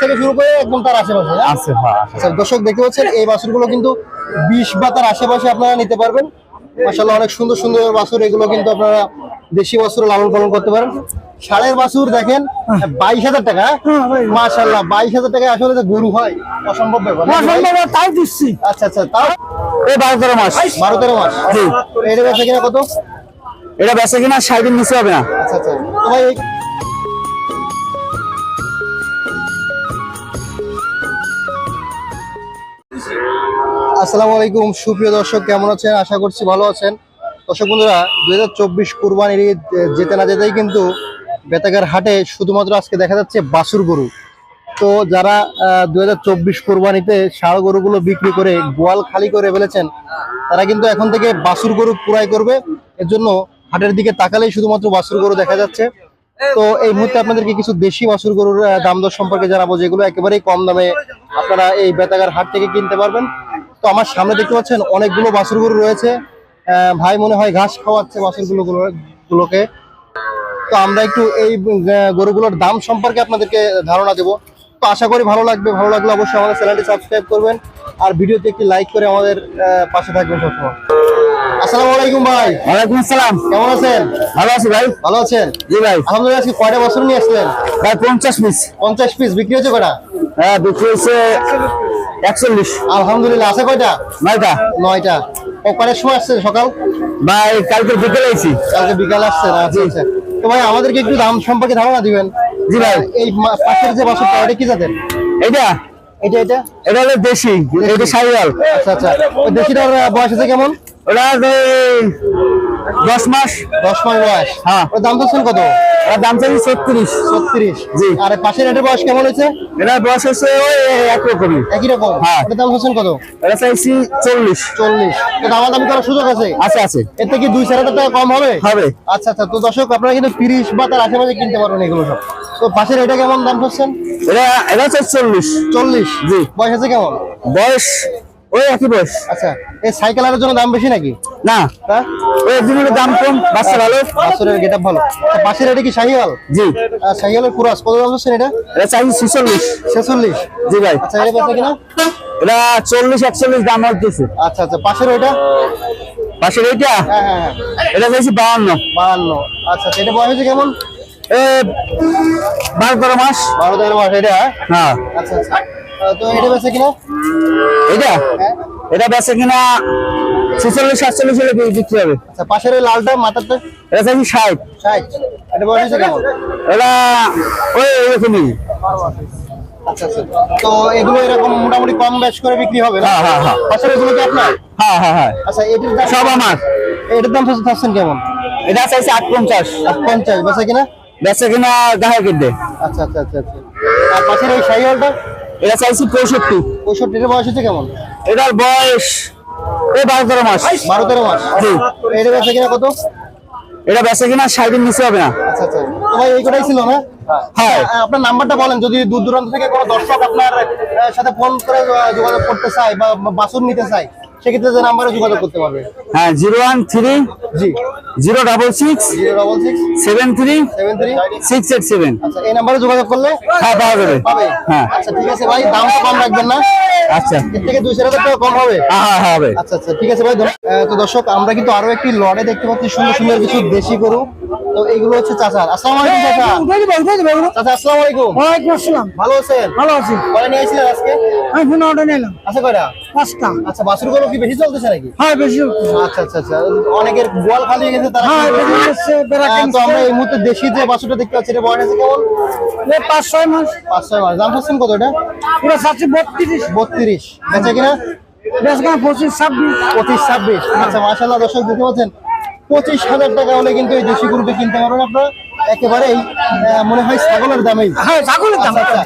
থেকে শুরু করে একদম তার আশেপাশে হ্যাঁ? আছে হ্যাঁ আছে। আচ্ছা দর্শক দেখতে পাচ্ছেন এই বাছুরগুলো কিন্তু বিশ বা তার আশেপাশে আপনারা নিতে পারবেন। মাসাল্লাহ অনেক সুন্দর সুন্দর বাছুর এগুলো কিন্তু আপনারা দেশি বাছুর লালন পালন করতে পারেন। ষাঁড়ের বাছুর দেখেন বাইশ হাজার টাকা মাসাল্লাহ বাইশ হাজার টাকা আসলে যে গরু হয় অসম্ভব ব্যাপার তাই দিচ্ছি। আচ্ছা আচ্ছা তাও? এই বারো তেরো মাস বারো তেরো মাস। এটা বেচা কিনা কত? এটা বেচা কিনা দিন নিচে হবে না। আচ্ছা আচ্ছা। তো ভাই আসসালামু আলাইকুম। সুপ্রিয় দর্শক, কেমন আছেন? আশা করছি ভালো আছেন। দর্শক বন্ধুরা, দুই হাজার চব্বিশ কুরবানির ঈদ যেতে না যেতেই কিন্তু বেতাগার হাটে শুধুমাত্র আজকে দেখা যাচ্ছে বাছুর গরু। তো যারা দুই হাজার চব্বিশ কোরবানিতে ষাঁড় গরুগুলো বিক্রি করে গোয়াল খালি করে ফেলেছেন, তারা কিন্তু এখন থেকে বাছুর গরু কুড়াই করবে। এর জন্য হাটের দিকে তাকালেই শুধুমাত্র বাছুর গরু দেখা যাচ্ছে। তো এই মুহূর্তে আপনাদেরকে কিছু দেশি বাছুর গরুর দাম দর সম্পর্কে জানাব, যেগুলো একেবারেই কম দামে আপনারা এই বেতাগার হাট থেকে কিনতে পারবেন। তো আমার সামনে দেখতে পাচ্ছেন অনেকগুলো বাছুর গরু রয়েছে। ভাই মনে হয় ঘাস খাওয়াচ্ছে বাছুরগুলো গুলোকে। তো আমরা একটু এই গরুগুলোর দাম সম্পর্কে আপনাদেরকে ধারণা দেবো। তো আশা করি ভালো লাগবে। ভালো লাগলে অবশ্যই আমাদের চ্যানেলটি সাবস্ক্রাইব করবেন। আর ভিডিওতে একটি লাইক করে আমাদের পাশে থাকবেন সবসময়। আসসালামু আলাইকুম ভাই। ওয়ালাইকুম আসসালাম। কেমন আছেন? ভালো আছি ভাই। ভালো আছেন? জি ভাই। আলহামদুলিল্লাহ আজকে কয়টা বছর নিয়ে আসলেন? ভাই পঞ্চাশ পিস। পঞ্চাশ পিস। বিক্রি হয়েছে হ্যাঁ বিক্রি হয়েছে একচল্লিশ। আলহামদুলিল্লাহ আছে কয়টা? নয়টা। নয়টা। ও কয়টার সময় আসছেন সকাল? ভাই কালকে বিকেলে আইছি কালকে বিকাল আসছেন আচ্ছা আচ্ছা তো ভাই আমাদেরকে একটু দাম সম্পর্কে ধারণা দিবেন। জি ভাই। এই পাশের যে বাসনটা এটা কি জাতের? এটা এটা এটা? এটা হলো দেশি। এটা সাইওয়াল আচ্ছা আচ্ছা। দেশিটার বয়স আছে কেমন? ওটা দশ মাস? দশ মাস বয়স। হ্যাঁ। ওর দাম দিচ্ছেন কত? ওটার দাম চাইছি ছত্রিশ। ছত্রিশ। জি। আর পাশের এটার বয়স কেমন হয়েছে? এটা বয়স হচ্ছে ওই একরকমই একই রকম? হ্যাঁ। ওটার দাম দিচ্ছেন কত? এটা চাইছি চল্লিশ। চল্লিশ। তো দামাদামি করার সুযোগ আছে? আছে আছে। এতে কি দুই চার হাজার টাকা কম হবে? হবে। আচ্ছা আচ্ছা। তো দর্শক আপনারা কিন্তু তিরিশ বা তার আশেপাশে কিনতে পারবেন এগুলো সব। তো পাশের এটা কেমন দাম করছেন এটা এটা হচ্ছে চল্লিশ। চল্লিশ। জি। বয়স আছে কেমন? বয়স ওই একই বয়স। আচ্ছা এই জন্য দাম বেশি নাকি? না হ্যাঁ? ওই দাম কম বাচ্চা ভালো। পাশের এটা কি শাহিওয়াল? জি। শাহিওয়ালের কুরাস কত দাম হচ্ছেন এটা? এটা চাইছি ছিচল্লিশ। ছেচল্লিশ? জি ভাই। আচ্ছা এটা বেচা কিনা? এটা চল্লিশ একচল্লিশ দাম হচ্ছে আচ্ছা আচ্ছা পাশের ওইটা? পাশের এইটা হ্যাঁ হ্যাঁ হ্যাঁ। এটা চাইছি আচ্ছা এটা বয়স হয়েছে কেমন? এ বারো তেরো মাস। বারো তেরো মাস এটা? হ্যাঁ? আচ্ছা আচ্ছা। তো এটা বেচা কিনা? এটা? হ্যাঁ। এটা বেচে কিনা ছেচল্লিশ সাতচল্লিশ হলে বিক্রি হবে। আচ্ছা পাশের লালটা মাথারটা? এটা চাইছি ষাট। ষাট। এটা বয়স কেমন? এটা ওই এরকমই আচ্ছা আচ্ছা। তো এগুলো এরকম মোটামুটি কম বেশ করে বিক্রি হবে হ্যাঁ, হ্যাঁ, হ্যাঁ। পাশের এগুলো কি আপনার? হ্যাঁ হ্যাঁ হ্যাঁ। আচ্ছা এটির দাম সব আমার। এটার দাম চাচ্ছেন কেমন? এটা চাইছি আট পঞ্চাশ আট পঞ্চাশ বেচা কিনা? বেচে কিনা গায়ে কিনতে আচ্ছা আচ্ছা আচ্ছা আচ্ছা। আর পাশের ওই শাহিওয়ালটা? এটা চাইছি পঁয়ষট্টি। পঁয়ষট্টির বয়স হচ্ছে কেমন? এটার বয়স এই বারো তেরো মাস। বারো তেরো মাস। জি। এটা বেচা কিনা কত? এটা বেচে কিনা দিন নিচে হবে না। আচ্ছা আচ্ছা। তো ভাই এই কটাই ছিল না? হ্যাঁ। আপনার নাম্বারটা বলেন যদি দূর দূরান্ত থেকে কোনো দর্শক আপনার সাথে ফোন করে যোগাযোগ করতে চায় বা বা বাসন নিতে চায়। সেক্ষেত্রে যে নাম্বারে যোগাযোগ করতে পারবে। হ্যাঁ জিরো ওয়ান থ্রি জি। Zero double six zero double six seven three seven three six eight seven. আচ্ছা এই নাম্বারে যোগাযোগ করলে হ্যাঁ পাওয়া যাবে। পাবে। হ্যাঁ। আচ্ছা ঠিক আছে ভাই দাম তো কম রাখবেন না। আচ্ছা। এর থেকে দুই চার হাজার কম হবে। হ্যাঁ হ্যাঁ হ্যাঁ হবে। আচ্ছা আচ্ছা ঠিক আছে ভাই তো দর্শক আমরা কিন্তু আরও একটি লড়ে দেখতে পাচ্ছি সুন্দর সুন্দর কিছু দেশি গরু। তো এইগুলো হচ্ছে চাচার আসসালামু আলাইকুম চাচা। চাচা আসসালামু আলাইকুম। ওয়ালাইকুম আসসালাম। ভালো আছেন? ভালো আছি। কয়টা নিয়ে আজকে? আমি ফোন অর্ডার নিলাম আছে কয়টা? পাঁচটা। আচ্ছা বাছুর গরু কি বেশি চলতেছে নাকি? হ্যাঁ বেশি আচ্ছা আচ্ছা আচ্ছা। অনেকের গোয়াল খালি হয়ে গেছে তারা হ্যাঁ বেশি হচ্ছে বেড়া তো আমরা এই মুহূর্তে দেশি যে বাছুরটা দেখতে পাচ্ছি এটা বয়স আছে কেমন? পাঁচ ছয় মাস। পাঁচ ছয় মাস। দাম পাচ্ছেন কত এটা? পুরো বেচা কিনা? পঁচিশ আচ্ছা দর্শক দেখতে পাচ্ছেন হাজার টাকা হলে কিন্তু এই দেশি গরুটি কিনতে পারবেন আপনারা। একেবারেই মনে হয় ছাগলের দামেই। হ্যাঁ ছাগলের দাম। আচ্ছা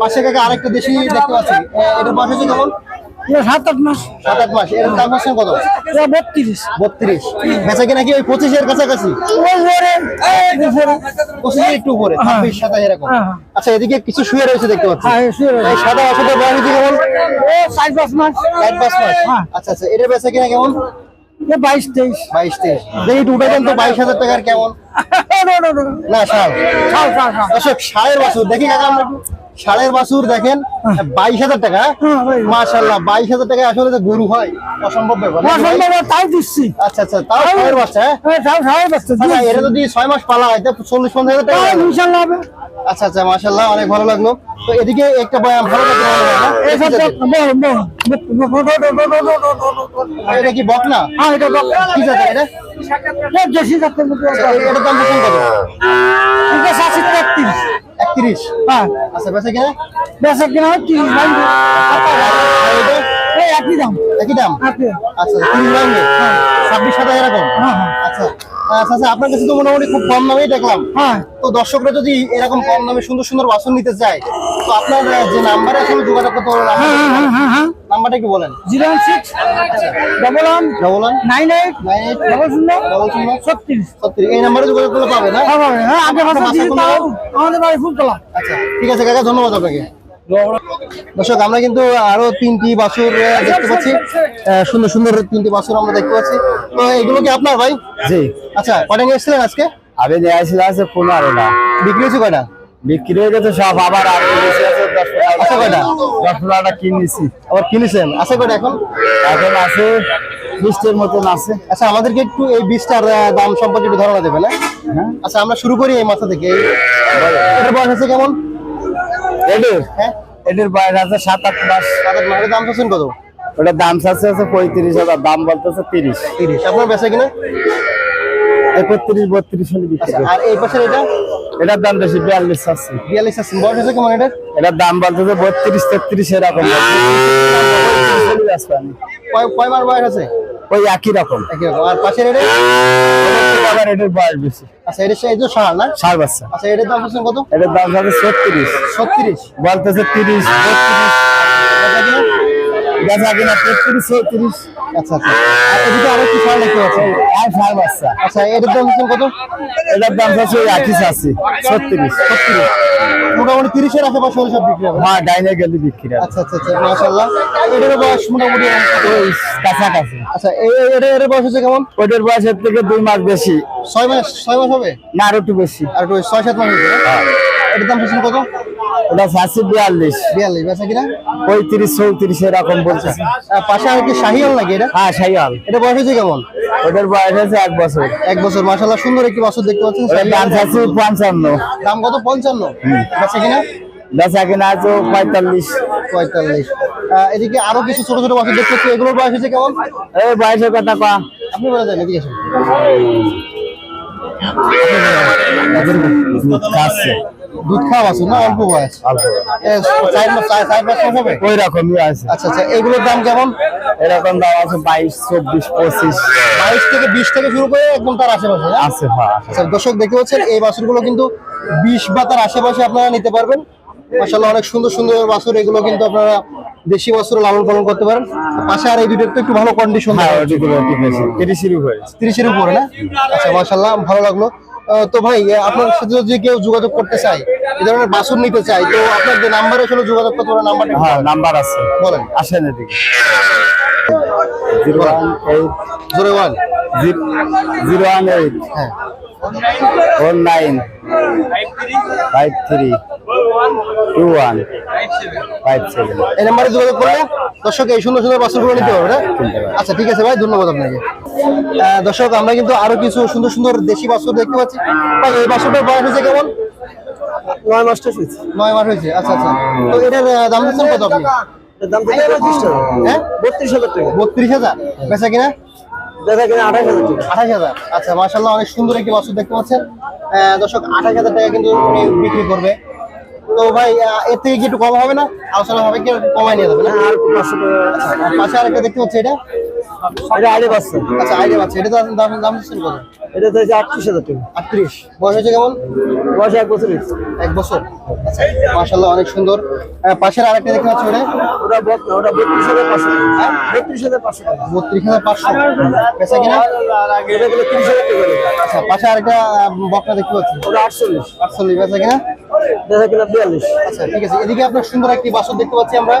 পাশে কাকা আরেকটা দেশি দেখতে পাচ্ছি। এটা হচ্ছে কেমন? সাত আট মাস। সাত আট মাস। এর দাম কত? বত্রিশ। বত্রিশ। বেচা কিনা কি ওই পঁচিশের কাছাকাছি। পঁচিশের একটু উপরে ছাব্বিশ সাতাশ এরকম। হ্যাঁ, হ্যাঁ। আচ্ছা এদিকে কিছু শুয়ে রয়েছে দেখতে পাচ্ছি। হ্যাঁ, শুয়ে রয়েছে। এই সাদা বাছুরটা বয়স কেমন চার পাঁচ মাস। চার পাঁচ মাস। হ্যাঁ। আচ্ছা আচ্ছা এটা বেচা কিনা কেমন? বাইশ তেইশ। বাইশ তেইশ। দেখি একটু উঠে দেন তো বাইশ হাজার টাকার কেমন। না সাল। ষাড়ের বাছুর দেখেন বাইশ হাজার টাকা হ্যাঁ? মাশাল্লাহ বাইশ হাজার টাকা আসলে গরু হয় অসম্ভব ব্যাপার দিচ্ছি। আচ্ছা আচ্ছা তাও হ্যাঁ? আচ্ছা, এটা যদি ছয় মাস পালা হয় চল্লিশ পঞ্চাশ হাজার টাকা আচ্ছা আচ্ছা মাশাল্লাহ অনেক ভালো লাগল। তো এদিকে একটা ভালো আচ্ছা, এটা কি বক না? এটা কি জাতের এটা? এটা আচ্ছা, দাম কত? একত্রিশ হ্যাঁ, আচ্ছা বেচা কিনা? বেচা কিনা হয় তিরিশ। আর এটা এই একই দাম। একই দাম। আচ্ছা তিরিশ ব্যাংকে ছাব্বিশ হাজার এরকম? হ্যাঁ, হ্যাঁ। আচ্ছা। আচ্ছা আচ্ছা আপনার কাছে তো মোটামুটি খুব কম দামেই দেখলাম। হ্যাঁ। তো দর্শকরা যদি এরকম কম দামে সুন্দর সুন্দর বাসন নিতে চায় তো আপনার যে নাম্বারে আসলে যোগাযোগ করতে হবে হ্যাঁ হ্যাঁ হ্যাঁ নাম্বারটা একটু বলেন। Zero one six double one double one nine eight nine eight double শূন্য ডবল শূন্য ছত্রিশ। এই নাম্বারে যোগাযোগ করলে পাবে না হ্যাঁ হ্যাঁ আগে? আমাদের বাড়ি ফুলতলা। আচ্ছা ঠিক আছে কাকা ধন্যবাদ আপনাকে। দর্শক আমরা কিন্তু আরও তিনটি বাছুর দেখতে পাচ্ছি। সুন্দর সুন্দর তিনটি বাছুর আমরা দেখতে পাচ্ছি। তো এগুলো কি আপনার ভাই? জি। আচ্ছা কটা নিয়ে এসেছিলেন আজকে? আমি নিয়ে আসলে আছে পনেরোটা। বিক্রি হয়েছে কয়টা? বিক্রি হয়ে গেছে সব আবার আছে দশ কয়টা? দশ পনেরোটা কিনেছি আবার কিনেছেন। আছে কয়টা এখন? এখন আছে বিশটির মতন আছে। আচ্ছা আমাদেরকে একটু এই বীজটার দাম সম্পর্কে একটু ধারণা দেবে না হ্যাঁ। আচ্ছা আমরা শুরু করি এই মাথা থেকে। এটার বয়স আছে কেমন? এদের? হ্যাঁ। এদের বয়স আছে সাত আট মাস। তাদের মাঠের দাম চাচ্ছেন কত? দাম চাচ্ছে আছে পঁয়ত্রিশ হাজার দাম বলতেছে তিরিশ। তিরিশ। আপনার বেচা কিনা? একত্রিশ বত্রিশ হলে বিক্রি আচ্ছা আর এই পাশের এটা? এটার দাম বেশি বিয়াল্লিশ চাচ্ছে। বিয়াল্লিশ আছে বয়স আছে কেমন এটা এটার দাম বলতেছে বত্রিশ তেত্রিশ এরকম। কয় কয় মাস বয়স আছে? ওই একই রকম। একই রকম। আর পাশের এটা আবার এটার বয়স বেশি। আচ্ছা এটা সার না? ষাট বাচ্চা। আচ্ছা এটার দাম চাচ্ছেন কত? এটার দাম হবে ছত্রিশ। ছত্রিশ। বলতেছে তিরিশ বত্রিশ। বেচা কিনা তেত্রিশ চৌত্রিশ আচ্ছা আচ্ছা। আর এদিকে আরও কি সার দেখতে পাচ্ছেন আর ষাট বাচ্চা আচ্ছা এটার দাম চাচ্ছেন কত? এটার দাম ওই একই চাচ্ছি ছত্রিশ ছত্রিশ। মোটামুটি তিরিশের আশেপাশে হলে সব বিক্রি হবে। মা ডাইনে গেলে বিক্রি হবে। আচ্ছা আচ্ছা আচ্ছা মাশাআল্লাহ। এটার বয়স মোটামুটি ওই কাছাকাছি। আচ্ছা এই এই- এটা এর বয়স হচ্ছে কেমন? ওদের বয়সের থেকে দুই মাস বেশি। ছয় মাস ছয় মাস হবে? না আর একটু বেশি। আর একটু ছয় সাত মাস হবে এটার দাম চাচ্ছেন কত? ওটা চাচ্ছি বিয়াল্লিশ। বিয়াল্লিশ বেচা কিনা? পঁয়ত্রিশ চৌত্রিশ এরকম বলতেছে আর পাশে আর কি শাহিয়াল নাকি এটা? হ্যাঁ সাইয়াল এটা বয়স হচ্ছে কেমন? ওদের বয়স আছে এক বছর। এক বছর। মাশাআল্লাহ সুন্দর একটি বছর দেখতে পাচ্ছেন। ওটার দাম চাচ্ছি পঞ্চান্ন। দাম কত? পঞ্চান্ন। বেচা কিনা? বেচা কিনা আছে পঁয়তাল্লিশ। পঁয়তাল্লিশ। এদিকে আরও কিছু ছোট ছোট বাছুর দেখতে পাচ্ছি। এগুলোর বয়স হচ্ছে কেমন? এই বয়সের কথা কয়া। আপনি বলে দেন এদিকে আসুন। দুধ খাওয়া বাছুর না? অল্প বয়স। হবে? ওই রকমই আছে আচ্ছা আচ্ছা এগুলোর দাম কেমন? এরকম দাম আছে বাইশ চব্বিশ পঁচিশ। বাইশ থেকে বিশ থেকে শুরু করে একদম তার আশেপাশে হ্যাঁ? আছে। আচ্ছা দর্শক দেখতে পাচ্ছেন এই বাছুরগুলো কিন্তু বিশ বা তার আশেপাশে আপনারা নিতে পারবেন। মাসাল্লাহ অনেক সুন্দর সুন্দর বাছুর এগুলো কিন্তু আপনারা দেশি বাছুর লালন পালন করতে পারেন। পাশে আর এই দুটো তো একটু ভালো কন্ডিশন হ্যাঁ ঠিক আছে তিরিশের উপরে না? আচ্ছা মাসাল্লাহ ভালো লাগল। তো ভাই আপনার সাথে যদি কেউ যোগাযোগ করতে চায় এই ধরনের বাছুর নিতে চায় তো আপনার যে নাম্বারে আসলে যোগাযোগ করতে পারে নাম্বারটা একটু হ্যাঁ নাম্বার আছে। বলেন। আসেন এদিকে। জিরো ওয়ান এইট জোরে ওয়ান জিরো ওয়ান এইট। হ্যাঁ। Four nine five three two one five seven. এই নাম্বারে যোগাযোগ করলে দর্শক এই সুন্দর সুন্দর বাছুরগুলো নিতে পারবে না? আচ্ছা ঠিক আছে ভাই ধন্যবাদ আপনাকে। দর্শক আমরা কিন্তু আরও কিছু সুন্দর সুন্দর দেশি বাছুর দেখতে পাচ্ছি। ভাই এই বাছুরটার বয়স হয়েছে কেমন? নয় শুয়েছে নয় মাস হয়েছে আচ্ছা আচ্ছা। তো এটার দাম দিচ্ছেন কত আপনি? দাম হ্যাঁ? বত্রিশ হাজার টাকা। বত্রিশ হাজার? বেচা কিনা? দেখা কিনা আঠাশ হাজার আচ্ছা মার্শাল্লাহ অনেক সুন্দর একটি বাছুর দেখতে পাচ্ছেন। দর্শক আঠাশ হাজার টাকা কিন্তু বিক্রি করবে। তো ভাই এর থেকে কি একটু কম হবে না? আলোচনা হবে কি একটু কমাই নিয়ে যাবে না? আর পাঁচশো টাকা। আর পাশে আরেকটা দেখতে পাচ্ছি এটা। এটা পাঁচশো আচ্ছা পাচ্ছি এটা দাম দাম দাম দিচ্ছেন কত? এটা তো হচ্ছে আটত্রিশ হাজার টাকা। আটত্রিশ। বয়স হয়েছে কেমন? বয়স এক বছর এক বছর। আচ্ছা অনেক সুন্দর। পাশের আরেকটা দেখতে পাচ্ছি ওটা ওটা ওটা বত্রিশ হাজার পাঁচশো বত্রিশ হাজার পাঁচশো টাকা। বত্রিশ হাজার পাঁচশো। পেশা কিনা? এটা গেলে তিরিশ হাজার টাকা আচ্ছা পাশে আরেকটা দেখতে পাচ্ছি। ওটা আটচল্লিশ। আটচল্লিশ পেশা কিনা? দেখা কিনা বিয়াল্লিশ। আচ্ছা ঠিক আছে। এদিকে আপনার সুন্দর একটি বাসন দেখতে পাচ্ছি আমরা।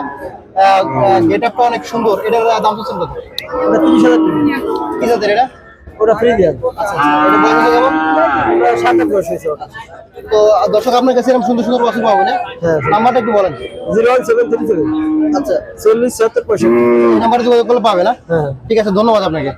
গেট আপটা অনেক সুন্দর। এটার দাম হচ্ছে কত? এটা তিরিশ হাজার টাকা। কি এটা? ওটা ফ্রি দেওয়া আচ্ছা আচ্ছা এটা বয়স কেমন সাত আট বয়স হয়েছে ওটা। তো দর্শক আপনার কাছে এরকম সুন্দর সুন্দর বাছুর পাবো না? হ্যাঁ। নাম্বারটা একটু বলেন। Zero one seven three seven. আচ্ছা। চল্লিশ সত্তর এই নাম্বারে যোগাযোগ করলে পাবে না? হ্যাঁ। ঠিক আছে ধন্যবাদ আপনাকে।